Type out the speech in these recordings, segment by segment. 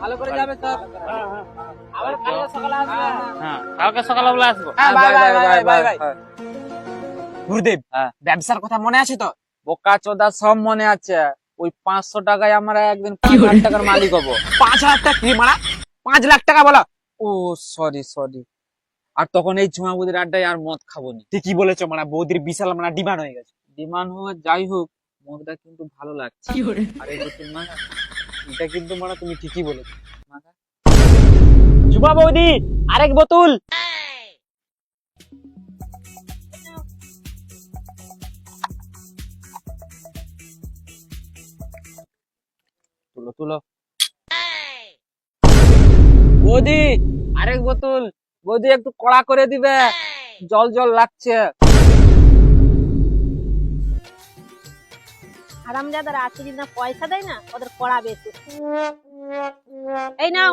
ভালো করে যাবে সব আবার কালকে সকালে আসবে। হ্যাঁ কালকে সকালবেলা আসব। হ্যাঁ bye bye bye bye bye গুরুদেব হ্যাঁ। ব্যবসার কথা মনে আছে তো? বোকা চোদা সব মনে আছে। ওই পাঁচশো টাকায় আমরা একদিন পাঁচ লাখ টাকার মালিক হব। পাঁচ হাজার টাকা কি মারা? পাঁচ লাখ টাকা বলো। ও সরি সরি আর তখন এই ঝুমাবুদির আড্ডায় আর মদ খাব নি। ঠিকই বলেছ মানে বৌদির বিশাল মানে ডিমান্ড হয়ে গেছে। ডিমান্ড হোক যাই হোক মদটা কিন্তু ভালো লাগছে। আর এই এটা কিন্তু মানে তুমি ঠিকই বলেছ। যুবা বৌদি, আরেক বোতল। তুলো তুলো। বৌদি, আরেক বোতল। বৌদি, একটু কড়া করে দিবে। জল জল লাগছে। হারামজাদারা আজকে যদি না পয়সা দেয় না ওদের কড়া বেশি। এই নাও।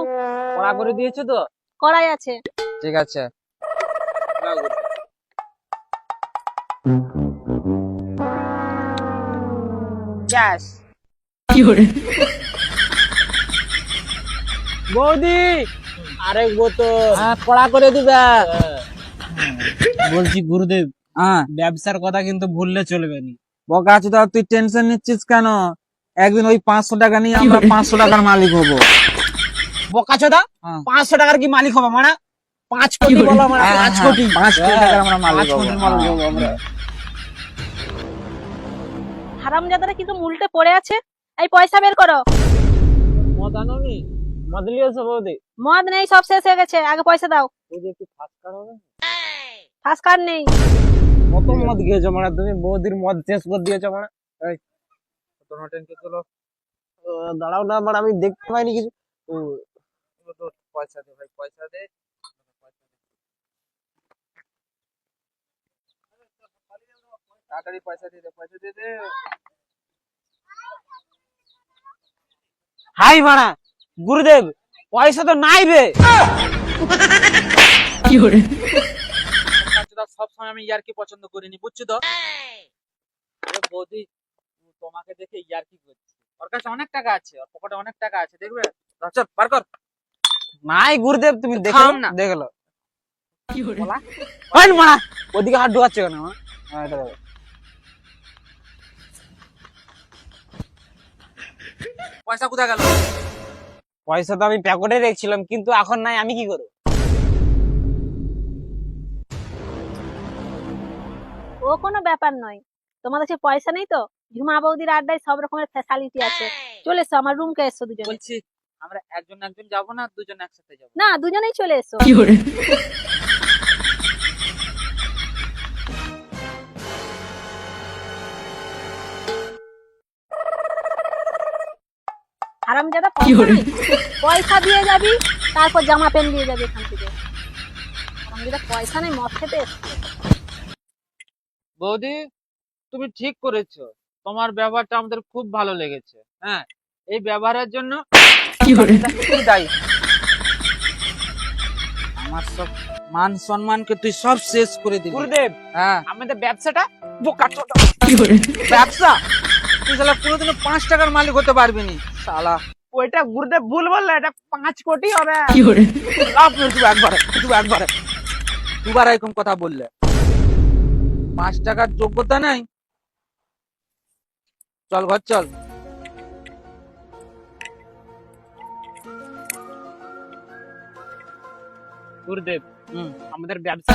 কড়া করে দিয়েছ তো? কড়াই আছে। ঠিক আছে। ব্যাস বৌদি আরেক বোতল। হ্যাঁ কড়া করে দিবে। বলছি গুরুদেব হ্যাঁ। ব্যবসার কথা কিন্তু ভুললে চলবে না। বকা চোদা তুই টেনশন নিচ্ছিস কেন? একদিন ওই পাঁচশো টাকা নিয়ে আমরা পাঁচশো টাকার মালিক হব। বোকা চোদা হ্যাঁ। পাঁচশো টাকার কি মালিক হবে মানে পাঁচ কোটি বলো মানে হ্যাঁ, পাঁচ হ্যাঁ, কোটি। পাঁচ কোটি টাকার আমরা মালিক হব। কোটির মালিক হব আমরা। হারামজাদারা কিন্তু উল্টে পড়ে আছে? এই পয়সা বের করো। মদ আনোনি মদ লিয়েছো বৌদি। মদ নেই সব শেষ হয়ে গেছে। আগে পয়সা দাও। বৌদি একটু ফাঁসকার হবে? ফাঁস নেই? কত মদ খেয়েছো মানে? তুমি বৌদির মদ শেষ করে দিয়েছ মানে? এই কত নোটেনকে তোলো দাঁড়াও না মানে আমি দেখতে পাইনি কিছু। ও, তো, পয়সা দে ভাই পয়সা দে। তাড়াতাড়ি পয়সা দিয়ে দে পয়সা দিয়ে দে। হাই মারা গুরুদেব পয়সা তো নাই রে বাচ্চারা সবসময় আমি ইয়ার্কি পছন্দ করিনি বুঝছ তো? বৌদি তোমাকে দেখে ইয়ার্কি করছি। ওর কাছে অনেক টাকা আছে ওর পকেটে অনেক টাকা আছে দেখবে? চল বার কর। নাই গুরুদেব তুমি দেখো না। দেখল ওদিকে হাত ঢুকাচ্ছে কেন? হ্যাঁ। পয়সা কোথায় গেল? পয়সা তো আমি প্যাকেটে রেখেছিলাম কিন্তু এখন নাই আমি কি করব? ও কোনো ব্যাপার নয়। তোমাদের কাছে পয়সা নেই তো? ঝুমা বৌদির আড্ডায় সব রকমের ফ্যাসালিটি আছে। চলে এসো আমার রুমকে এসো দুজন। বলছি আমরা একজন একজন যাব না দুজন একসাথে যাব? না দুজনেই চলে এসো। হারামজাদা পয়সা নেই? পয়সা দিয়ে যাবি তারপর জামা প্যান্ট দিয়ে যাবি এখান থেকে। হারামজাদা পয়সা নেই মদ খেতে এসছে। বৌদি তুমি ঠিক করেছ। তোমার ব্যবহারটা আমাদের খুব ভালো লেগেছে। হ্যাঁ এই ব্যবহারের জন্য দায়ী। আমার সব মান সম্মানকে তুই সব শেষ করে দিবি গুরুদেব হ্যাঁ। আমাদের ব্যবসাটা বোকা। ব্যবসা? তুই শালা কোনোদিনও পাঁচ টাকার মালিক হতে পারবি নি। শালা। ওইটা গুরুদেব ভুল বললে এটা পাঁচ কোটি হবে। লাভ তুই একবারে তুই একবারে। দুবার এরকম কথা বললে। পাঁচ টাকার যোগ্যতা নাই? চল ঘর চল। গুরুদেব হম। আমাদের ব্যবসা